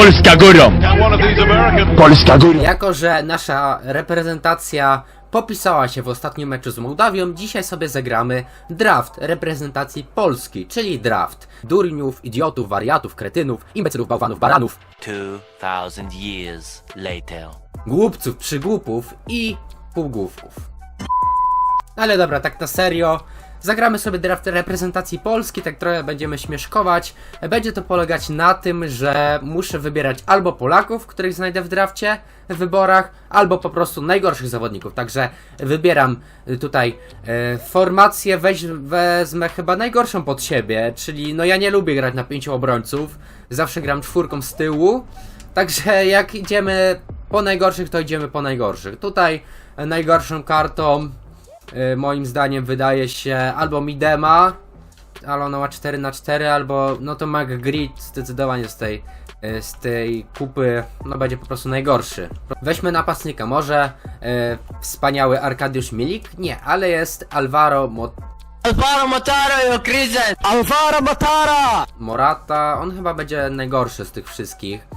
Polska górą! Polska górą! Jako, że nasza reprezentacja popisała się w ostatnim meczu z Mołdawią, dzisiaj sobie zagramy draft reprezentacji Polski, czyli draft durniów, idiotów, wariatów, kretynów, imbecylów, bałwanów, baranów, 2000 years later. głupców, przygłupów i półgłówków. Ale dobra, tak na serio. Zagramy sobie draft reprezentacji Polski, tak trochę będziemy śmieszkować. Będzie to polegać na tym, że muszę wybierać albo Polaków, których znajdę w drafcie, w wyborach, albo po prostu najgorszych zawodników. Także wybieram y, tutaj e, formację, weź, wezmę chyba najgorszą pod siebie, czyli no ja nie lubię grać na pięciu obrońców, zawsze gram czwórką z tyłu. Także jak idziemy po najgorszych, to idziemy po najgorszych. Tutaj e, najgorszą kartą moim zdaniem wydaje się albo Midema, ale ona ma 4 na 4 albo no to McGrid zdecydowanie z tej, e, z tej kupy no będzie po prostu najgorszy. Weźmy napastnika, może e, wspaniały Arkadiusz Milik? Nie, ale jest Alvaro Mot Alvaro Mataro, your crescent! Alvaro Matara! Morata, on chyba będzie najgorszy z tych wszystkich.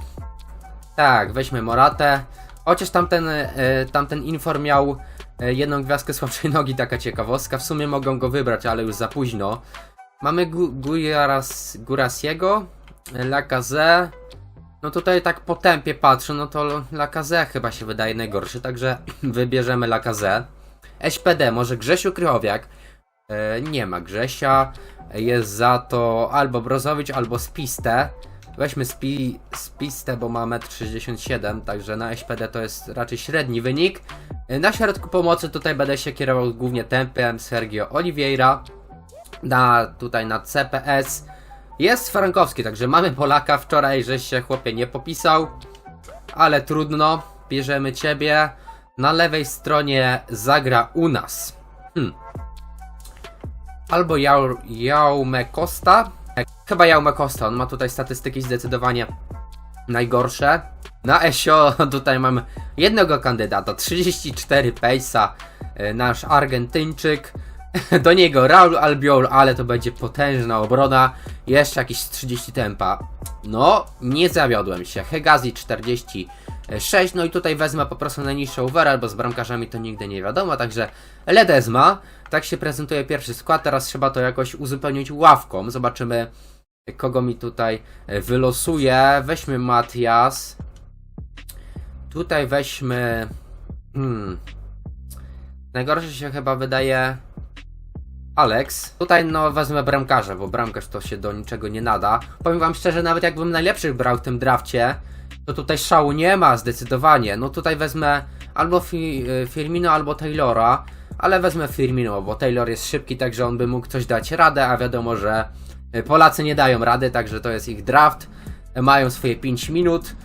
Tak, weźmy Moratę. Chociaż tamten, e, tamten Infor miał jedną gwiazdkę słabszej nogi, taka ciekawostka. W sumie mogą go wybrać, ale już za późno. Mamy Gurasiego, e, Lacazette. No tutaj tak po tempie patrzę, no to Lacazette chyba się wydaje najgorszy, także wybierzemy Lacazette. SPD, może Grzesiu Krychowiak. E, nie ma Grzesia. Jest za to albo Brozowicz, albo Spiste. Weźmy spi, Spiste, bo ma 1,67 m, także na SPD to jest raczej średni wynik. E, Na środku pomocy tutaj będę się kierował głównie tempem Sergio Oliveira. Na, tutaj na CPS jest Frankowski, także mamy Polaka. Wczoraj, żeś się chłopie nie popisał, ale trudno. Bierzemy ciebie. Na lewej stronie zagra u nas. Hmm. Albo Jau- Jaume Costa. Chyba Jaume Costa, on ma tutaj statystyki zdecydowanie najgorsze. Na Esio tutaj mam jednego kandydata, 34 pace'a, e, nasz Argentyńczyk. Do niego Raul Albiol, ale to będzie potężna obrona. Jeszcze jakieś z 30 tempa. No, nie zawiodłem się. Hegazi 46, no i tutaj wezmę po prostu najniższy overall, bo z bramkarzami to nigdy nie wiadomo, także Ledezma. Tak się prezentuje pierwszy skład, teraz trzeba to jakoś uzupełnić ławką. Zobaczymy, kogo mi tutaj e, wylosuje. Weźmy Matias. Tutaj weźmy... Hmm... Najgorszy się chyba wydaje Alex. Tutaj no wezmę bramkarza, bo bramkarz to się do niczego nie nada. Powiem wam szczerze, nawet jakbym najlepszych brał w tym drafcie, to tutaj szału nie ma zdecydowanie. No tutaj wezmę albo Fi y, Firmino, albo Taylora, ale wezmę Firmino, bo Taylor jest szybki, także on by mógł coś dać radę, a wiadomo, że Polacy nie dają rady, także to jest ich draft. Y, Mają swoje 5 minut.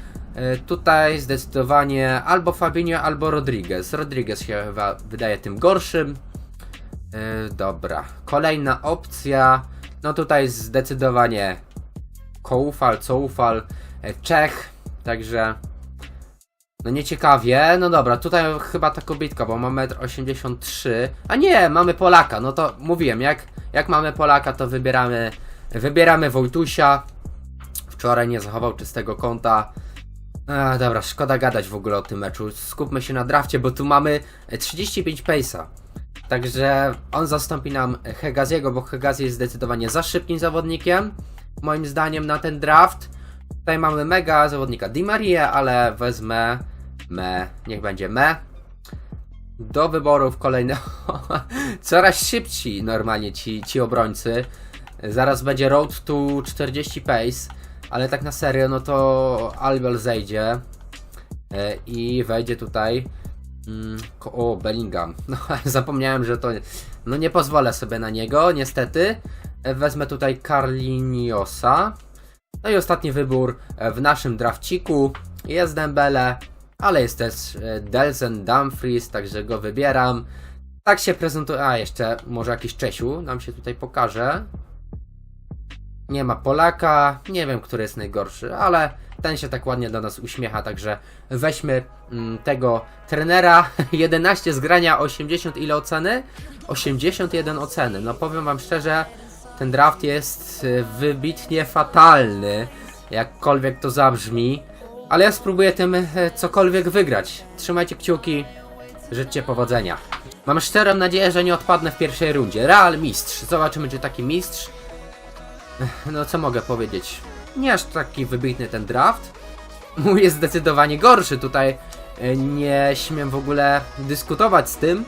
Y, Tutaj zdecydowanie albo Fabinho, albo Rodriguez. Rodriguez się chyba wydaje tym gorszym. Dobra. Kolejna opcja. No tutaj zdecydowanie Koufal, Coufal, e, Czech. Także. No nieciekawie. No dobra, tutaj chyba ta kobitka, bo ma 1,83 m. A nie, mamy Polaka. No to mówiłem, jak, jak mamy Polaka, to wybieramy. Wybieramy Wojtusia. Wczoraj nie zachował czystego konta. A, dobra, szkoda gadać w ogóle o tym meczu. Skupmy się na drafcie, bo tu mamy e, 35 pace'a. Także on zastąpi nam Hegaziego, bo Hegazi jest zdecydowanie za szybkim zawodnikiem. Moim zdaniem na ten draft. Tutaj mamy mega zawodnika Di Maria, ale wezmę me. Niech będzie me. Do wyborów kolejne. Coraz szybci normalnie ci, ci obrońcy. Zaraz będzie road to 40 pace. Ale tak na serio, no to Albiol zejdzie. E, I wejdzie tutaj. Mm, o, Bellingham. No, zapomniałem, że to. No, nie pozwolę sobie na niego, niestety. E, Wezmę tutaj Carliniosa. No i ostatni wybór e, w naszym drafciku jest Dembele, ale jest też Delsen Dumfries, także go wybieram. Tak się prezentuje. A, jeszcze może jakiś Czesiu nam się tutaj pokaże. Nie ma Polaka, nie wiem, który jest najgorszy, ale ten się tak ładnie do nas uśmiecha, także weźmy mm, tego trenera. 11 zgrania, 80 ile oceny? 81 oceny. No powiem wam szczerze, ten draft jest y, wybitnie fatalny. jakkolwiek to zabrzmi, ale ja spróbuję tym e, cokolwiek wygrać. Trzymajcie kciuki, życzcie powodzenia. Mam szczerą nadzieję, że nie odpadnę w pierwszej rundzie. Real mistrz. Zobaczymy, czy taki mistrz. No co mogę powiedzieć? Nie aż taki wybitny ten draft. Mój jest zdecydowanie gorszy. Tutaj e, nie śmiem w ogóle dyskutować z tym,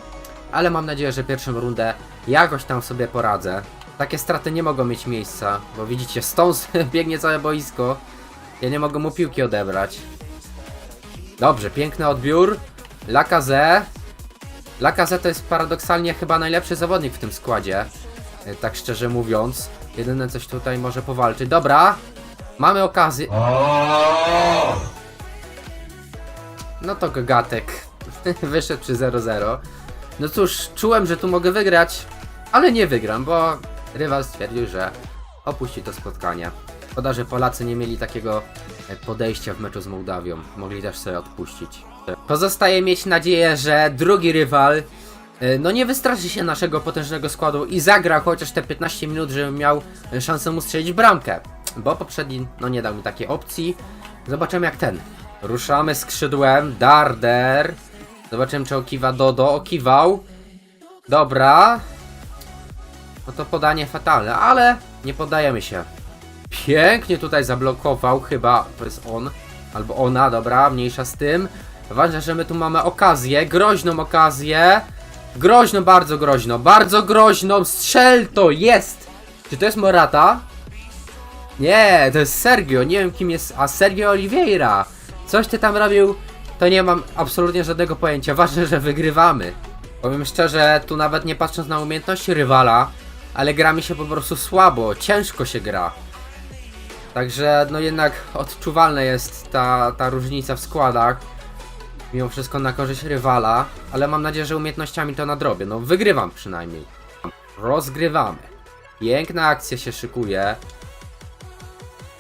ale mam nadzieję, że pierwszą rundę jakoś tam sobie poradzę. Takie straty nie mogą mieć miejsca, bo widzicie, stąd biegnie całe boisko. Ja nie mogę mu piłki odebrać. Dobrze, piękny odbiór. Lakaze. Lakaze to jest paradoksalnie chyba najlepszy zawodnik w tym składzie. e, Tak szczerze mówiąc. Jedyne coś tutaj może powalczyć. Dobra. Mamy okazję. No to Gagatek. Wyszedł przy 0-0. No cóż, czułem, że tu mogę wygrać, ale nie wygram, bo rywal stwierdził, że opuści to spotkanie. Szkoda, że Polacy nie mieli takiego e, podejścia w meczu z Mołdawią. Mogli też sobie odpuścić. Pozostaje mieć nadzieję, że drugi rywal no nie wystraszy się naszego potężnego składu i zagra chociaż te 15 minut, żebym miał e, szansę mu strzelić bramkę. Bo poprzedni no nie dał mi takiej opcji. Zobaczymy jak ten. Ruszamy skrzydłem. Darder. Zobaczymy czy okiwa Dodo. Okiwał. Dobra. No to podanie fatalne, ale nie podajemy się. Pięknie tutaj zablokował, chyba to jest on, albo ona, dobra, mniejsza z tym. Ważne, że my tu mamy okazję, groźną okazję. Groźną, bardzo groźną, bardzo groźną, strzel to, jest! Czy to jest Morata? Nie, to jest Sergio, nie wiem kim jest, a Sergio Oliveira. Coś ty tam robił, to nie mam absolutnie żadnego pojęcia, ważne, że wygrywamy. Powiem szczerze, tu nawet nie patrząc na umiejętności rywala, ale gra mi się po prostu słabo, ciężko się gra. Także no jednak odczuwalna jest ta, ta różnica w składach. Mimo wszystko na korzyść rywala, ale mam nadzieję, że umiejętnościami to nadrobię. No wygrywam przynajmniej. Rozgrywamy. Piękna akcja się szykuje.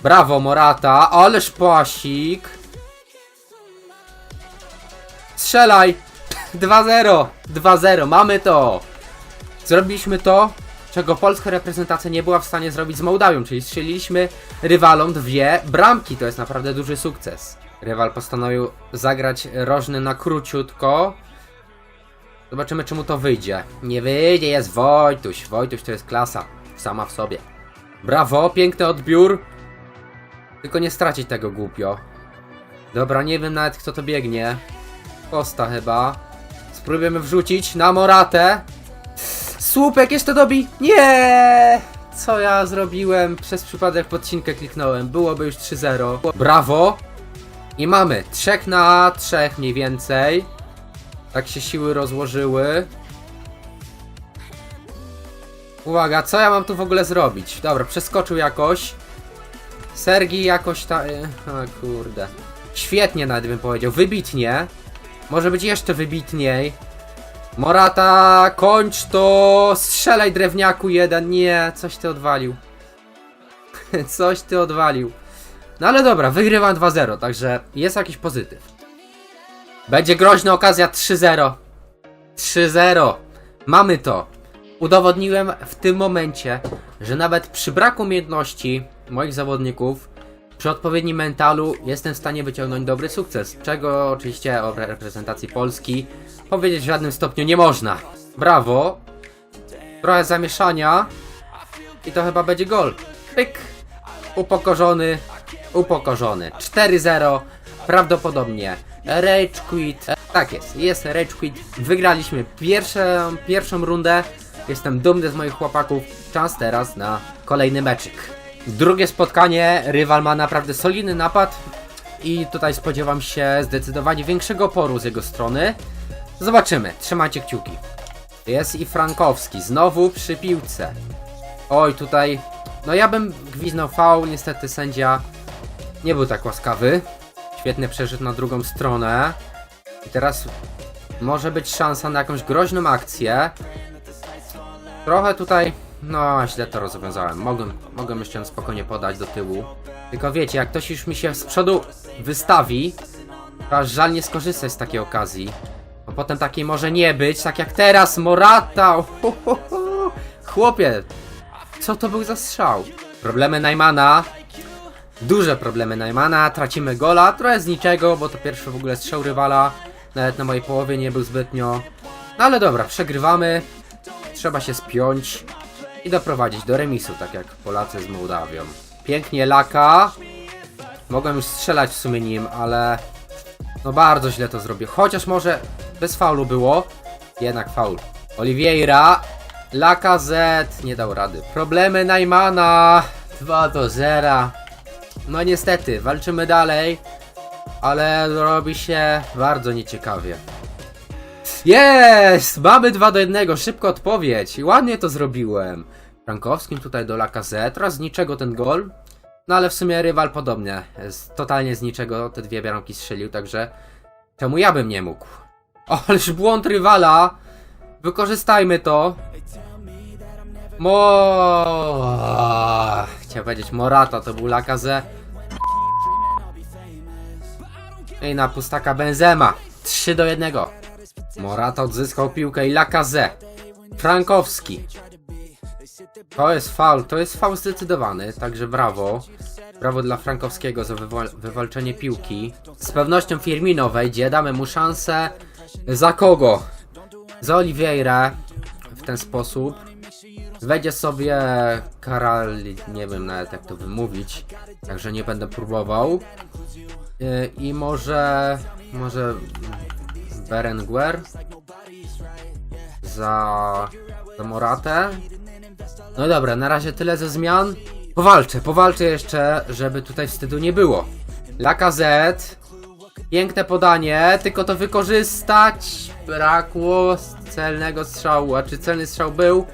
Brawo Morata, ależ pasik. Strzelaj! 2-0! 2-0, mamy to! Zrobiliśmy to, czego polska reprezentacja nie była w stanie zrobić z Mołdawią, czyli strzeliliśmy rywalom dwie bramki. To jest naprawdę duży sukces. Rywal postanowił zagrać rożny na króciutko. Zobaczymy, czy mu to wyjdzie. Nie wyjdzie, jest Wojtuś. Wojtuś to jest klasa sama w sobie. Brawo, piękny odbiór. Tylko nie stracić tego głupio. Dobra, nie wiem nawet kto to biegnie. Costa chyba. Spróbujemy wrzucić na Moratę. Słupek jeszcze dobi. Nie! Co ja zrobiłem? Przez przypadek podcinkę kliknąłem. Byłoby już 3-0. Brawo! I mamy 3 na 3 mniej więcej. Tak się siły rozłożyły. Uwaga, co ja mam tu w ogóle zrobić? Dobra, przeskoczył jakoś. Sergi jakoś ta... y, O kurde. Świetnie nawet bym powiedział. Wybitnie. Może być jeszcze wybitniej. Morata, kończ to! Strzelaj drewniaku jeden. Nie, coś ty odwalił. coś ty odwalił. No ale dobra, wygrywam 2-0, także jest jakiś pozytyw. Będzie groźna okazja 3-0. 3-0. Mamy to. Udowodniłem w tym momencie, że nawet przy braku umiejętności moich zawodników, przy odpowiednim mentalu jestem w stanie wyciągnąć dobry sukces, czego oczywiście o reprezentacji Polski powiedzieć w żadnym stopniu nie można. Brawo. Trochę zamieszania. I to chyba będzie gol. Pyk. Upokorzony. Upokorzony. 4-0. Prawdopodobnie. Rage quit. Tak jest, jest rage quit. Wygraliśmy pierwszą, pierwszą rundę. Jestem dumny z moich chłopaków. Czas teraz na kolejny meczyk. Drugie spotkanie. Rywal ma naprawdę solidny napad. I tutaj spodziewam się zdecydowanie większego oporu z jego strony. Zobaczymy, trzymajcie kciuki. Jest i Frankowski, znowu przy piłce. Oj, tutaj. No ja bym gwiznął faul, niestety sędzia nie był tak łaskawy. Świetnie przeszedł na drugą stronę. I teraz może być szansa na jakąś groźną akcję. Trochę tutaj. No, źle to rozwiązałem. Mogłem, mogłem jeszcze spokojnie podać do tyłu. Tylko wiecie, jak ktoś już mi się z przodu wystawi, to aż żal nie skorzystać z takiej okazji. Bo potem takiej może nie być, tak jak teraz, Morata! Uhuhu. Chłopie, co to był za strzał? Problemy Najmana. Duże problemy Najmana, tracimy gola, trochę z niczego, bo to pierwszy w ogóle strzał rywala, nawet na mojej połowie nie był zbytnio. No ale dobra, przegrywamy, trzeba się spiąć i doprowadzić do remisu, tak jak Polacy z Mołdawią. Pięknie Laka, mogłem już strzelać w sumie nim, ale no bardzo źle to zrobił, chociaż może bez faulu było, jednak faul. Oliveira, Lacazette, nie dał rady. Problemy Najmana, 2 do 0. No niestety, walczymy dalej, ale robi się bardzo nieciekawie. Jest! Mamy 2 do 1, szybko odpowiedź. Ładnie to zrobiłem. Frankowskim tutaj do Lacazette, teraz z niczego ten gol. No ale w sumie rywal podobnie, totalnie z niczego te dwie bramki strzelił, także czemu ja bym nie mógł? O, ależ błąd rywala! Wykorzystajmy to. Mo... Chciałem powiedzieć Morata, to był Lakaze. I na pustaka Benzema. 3 do 1. Morata odzyskał piłkę i Lakaze. Frankowski. To jest faul, to jest faul zdecydowany, także brawo. Brawo dla Frankowskiego za wywal wywalczenie piłki. Z pewnością Firmino wejdzie, damy mu szansę. Za kogo? Za Oliveira w ten sposób. Wejdzie sobie Karal, nie wiem nawet jak to wymówić, także nie będę próbował. Yy, I może, może Berenguer za, za Moratę. No dobra, na razie tyle ze zmian. Powalczę, powalczę jeszcze, żeby tutaj wstydu nie było. Lacazette. Piękne podanie, tylko to wykorzystać. Brakło celnego strzału, a czy celny strzał był?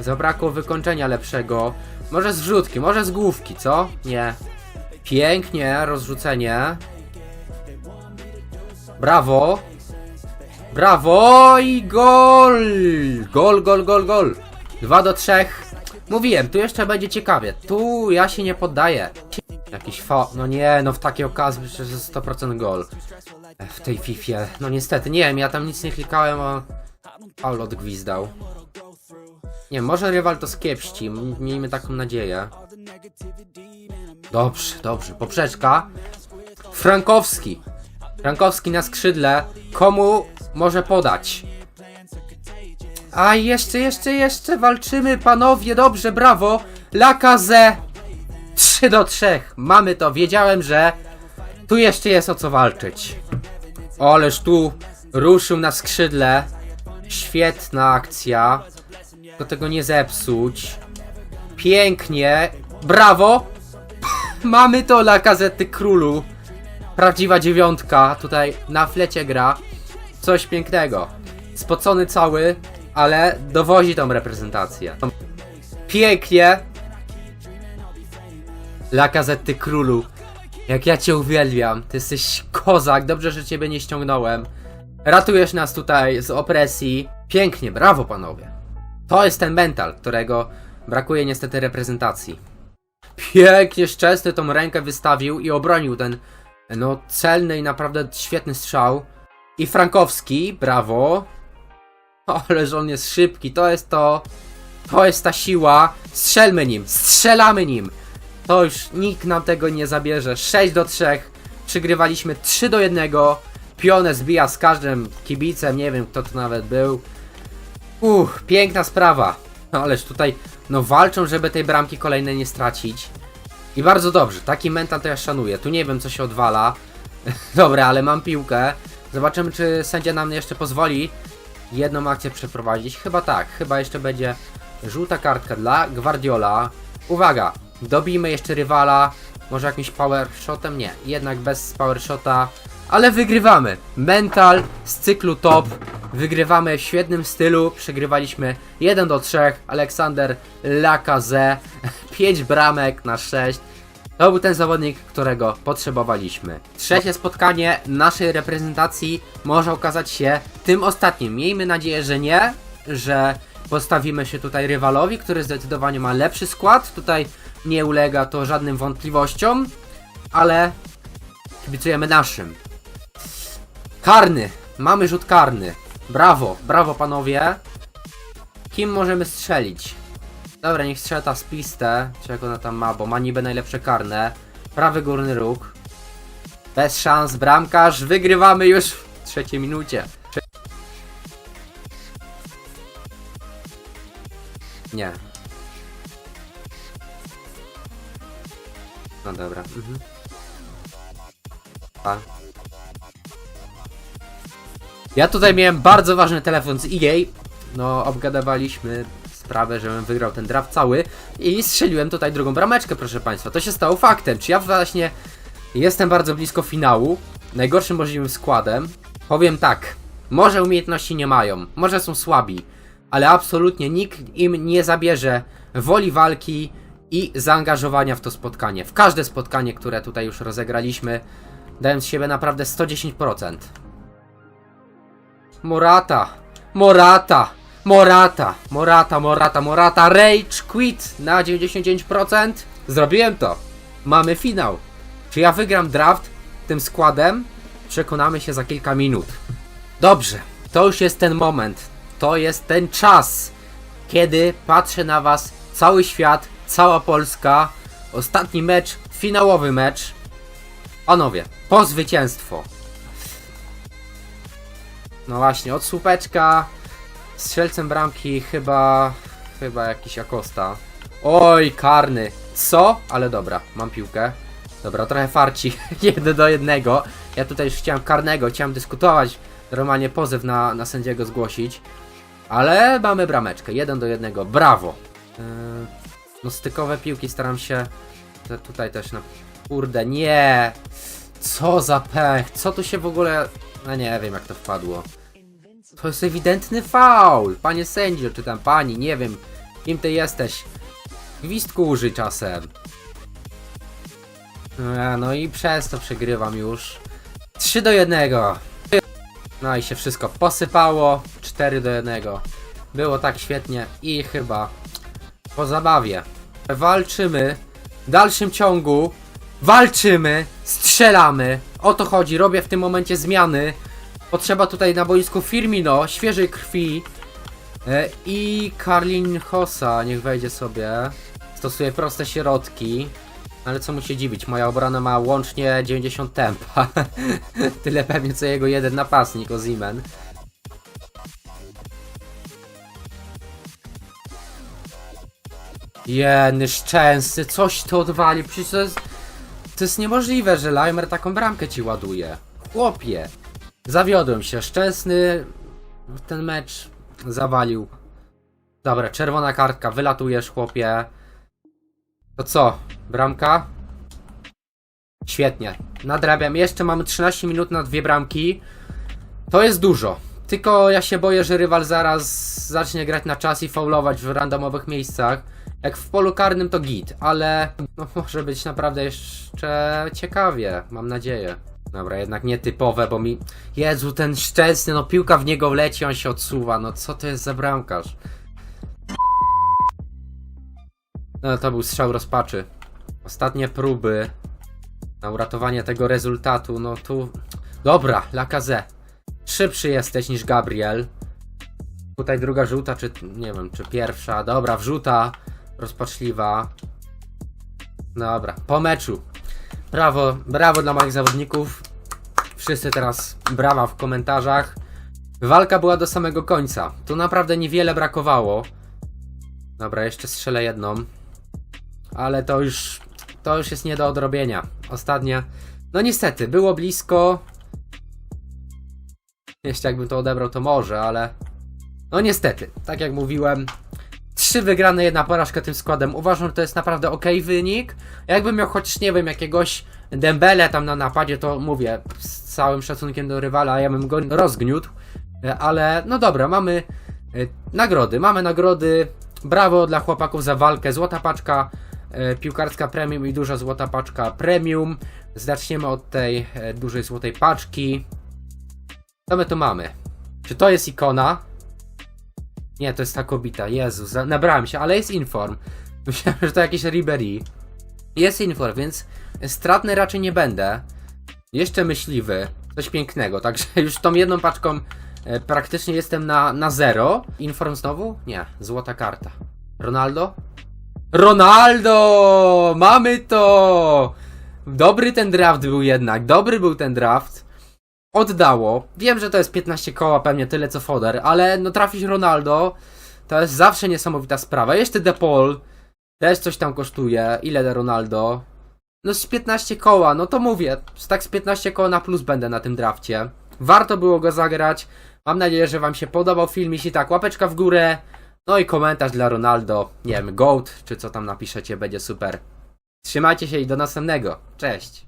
Zabrakło wykończenia lepszego. Może z wrzutki, może z główki, co? Nie. Pięknie, rozrzucenie. Brawo. Brawo i gol! Gol, gol, gol, gol. 2 do 3. Mówiłem, tu jeszcze będzie ciekawie. Tu ja się nie poddaję. Jakiś fa... No nie, no w takiej okazji przecież jest 100% gol. W tej Fifie. No niestety, nie wiem, ja tam nic nie klikałem, a... Paul odgwizdał. Nie, może rywal to skiepści, miejmy taką nadzieję. Dobrze, dobrze, poprzeczka. Frankowski. Frankowski na skrzydle. Komu może podać? A jeszcze, jeszcze, jeszcze walczymy, panowie, dobrze, brawo. Lakaze 3 do 3. Mamy to, wiedziałem, że tu jeszcze jest o co walczyć. Oleż tu ruszył na skrzydle. Świetna akcja. Do tego nie zepsuć. Pięknie. Brawo. Mamy to dla królu. Prawdziwa dziewiątka. Tutaj na flecie gra. Coś pięknego. Spocony cały, ale dowozi tą reprezentację. Pięknie. Gazety królu. Jak ja cię uwielbiam. Ty jesteś kozak. Dobrze, że ciebie nie ściągnąłem. Ratujesz nas tutaj z opresji. Pięknie, brawo panowie. To jest ten mental, którego brakuje niestety reprezentacji. Pięknie szczęsny tą rękę wystawił i obronił ten no celny i naprawdę świetny strzał. I Frankowski, brawo. Ależ on jest szybki, to jest to. To jest ta siła. Strzelmy nim, strzelamy nim. To już nikt nam tego nie zabierze. 6 do 3. Przygrywaliśmy 3 do 1. Pionę zbija z każdym kibicem, nie wiem kto to nawet był. Uff, piękna sprawa. No ależ tutaj, no walczą, żeby tej bramki kolejnej nie stracić. I bardzo dobrze, taki mental to ja szanuję. Tu nie wiem co się odwala. Dobra, ale mam piłkę. Zobaczymy czy sędzia nam jeszcze pozwoli jedną akcję przeprowadzić. Chyba tak, chyba jeszcze będzie żółta kartka dla Guardiola. Uwaga, dobijmy jeszcze rywala. Może jakimś power shotem? Nie, jednak bez power shota. Ale wygrywamy. Mental z cyklu top. Wygrywamy w świetnym stylu. Przegrywaliśmy 1 do 3. Aleksander Lakaze. 5 bramek na 6. To był ten zawodnik, którego potrzebowaliśmy. Trzecie spotkanie naszej reprezentacji może okazać się tym ostatnim. Miejmy nadzieję, że nie, że postawimy się tutaj rywalowi, który zdecydowanie ma lepszy skład. Tutaj nie ulega to żadnym wątpliwościom, ale kibicujemy naszym. Karny. Mamy rzut karny. Brawo, brawo panowie. Kim możemy strzelić? Dobra, niech strzela ta spistę, czy jak ona tam ma, bo ma niby najlepsze karne. Prawy górny róg. Bez szans, bramkarz. Wygrywamy już w trzeciej minucie. Nie. No dobra. Mhm. A. Ja tutaj miałem bardzo ważny telefon z EA. No, obgadywaliśmy sprawę, żebym wygrał ten draft cały i strzeliłem tutaj drugą brameczkę, proszę Państwa. To się stało faktem. Czy ja właśnie jestem bardzo blisko finału, najgorszym możliwym składem? Powiem tak, może umiejętności nie mają, może są słabi, ale absolutnie nikt im nie zabierze woli walki i zaangażowania w to spotkanie. W każde spotkanie, które tutaj już rozegraliśmy, dając z siebie naprawdę 110%. Morata, Morata, Morata, Morata, Morata, Morata, Rage Quit na 99%. Zrobiłem to. Mamy finał. Czy ja wygram draft tym składem? Przekonamy się za kilka minut. Dobrze, to już jest ten moment. To jest ten czas, kiedy patrzę na was cały świat, cała Polska. Ostatni mecz, finałowy mecz. Panowie, po zwycięstwo. No właśnie, od słupeczka. Strzelcem bramki chyba. Chyba jakiś Akosta. Oj, karny. Co? Ale dobra, mam piłkę. Dobra, trochę farci. Jeden do jednego. Ja tutaj już chciałem karnego, chciałem dyskutować. Normalnie pozew na, na sędziego zgłosić. Ale mamy brameczkę. Jeden do jednego. Brawo. Yy, no stykowe piłki staram się. Te tutaj też na. Kurde, nie. Co za pech. Co tu się w ogóle. No nie wiem jak to wpadło. To jest ewidentny faul. Panie sędzio, czy tam pani, nie wiem. Kim ty jesteś? Gwizdku użyj czasem. No, no i przez to przegrywam już. 3 do 1. No i się wszystko posypało. 4 do 1. Było tak świetnie i chyba po zabawie. Walczymy w dalszym ciągu. Walczymy, strzelamy. O to chodzi, robię w tym momencie zmiany. Potrzeba tutaj na boisku Firmino, świeżej krwi. E, I Karlin Hossa, niech wejdzie sobie. Stosuje proste środki. Ale co mu się dziwić, moja obrona ma łącznie 90 tempa. Tyle pewnie co jego jeden napastnik, Ozimen. Jeny szczęsny, coś to odwali, przecież to jest... To jest niemożliwe, że Leimer taką bramkę ci ładuje. Chłopie. Zawiodłem się, szczęsny ten mecz zawalił. Dobra, czerwona kartka, wylatujesz chłopie. To co, bramka? Świetnie, nadrabiam. Jeszcze mamy 13 minut na dwie bramki. To jest dużo. Tylko ja się boję, że rywal zaraz zacznie grać na czas i faulować w randomowych miejscach. Jak w polu karnym to git, ale no, może być naprawdę jeszcze ciekawie, mam nadzieję. Dobra, jednak nietypowe, bo mi... Jezu, ten szczęsny, no piłka w niego wleci, on się odsuwa, no co to jest za bramkarz? No to był strzał rozpaczy. Ostatnie próby na uratowanie tego rezultatu, no tu... Dobra, Lakaze. Szybszy jesteś niż Gabriel. Tutaj druga żółta, czy nie wiem, czy pierwsza. Dobra, wrzuta rozpaczliwa. Dobra, po meczu. Brawo, brawo dla moich zawodników. Wszyscy teraz brawa w komentarzach. Walka była do samego końca. Tu naprawdę niewiele brakowało. Dobra, jeszcze strzelę jedną. Ale to już to już jest nie do odrobienia. Ostatnia. No niestety, było blisko. Jeszcze jakbym to odebrał, to może, ale. No niestety, tak jak mówiłem. Trzy wygrane, jedna porażka tym składem. Uważam, że to jest naprawdę ok wynik. Jakbym miał chociaż, nie wiem, jakiegoś Dembele tam na napadzie, to mówię, z całym szacunkiem do rywala, ja bym go rozgniótł. E, Ale no dobra, mamy e, nagrody. Mamy nagrody. Brawo dla chłopaków za walkę. Złota paczka e, piłkarska premium i duża złota paczka premium. Zaczniemy od tej dużej złotej paczki. Co my tu mamy? Czy to jest ikona? Nie, to jest ta kobita. Jezu, nabrałem się, ale jest inform. Myślałem, że to jakieś Ribery. Jest inform, więc stratny raczej nie będę. Jeszcze myśliwy. Coś pięknego, także już tą jedną paczką e, praktycznie jestem na, na zero. Inform znowu? Nie, złota karta. Ronaldo? Ronaldo! Mamy to! Dobry ten draft był jednak, dobry był ten draft. Oddało. Wiem, że to jest 15 koła, pewnie tyle co foder, ale no trafić Ronaldo to jest zawsze niesamowita sprawa. Jeszcze De Paul też coś tam kosztuje. Ile Ronaldo? No z 15 koła, no to mówię, tak z 15 koła na plus będę na tym drafcie. Warto było go zagrać. Mam nadzieję, że wam się podobał film. Jeśli tak, łapeczka w górę. No i komentarz dla Ronaldo. Nie wiem, GOAT, czy co tam napiszecie, będzie super. Trzymajcie się i do następnego. Cześć.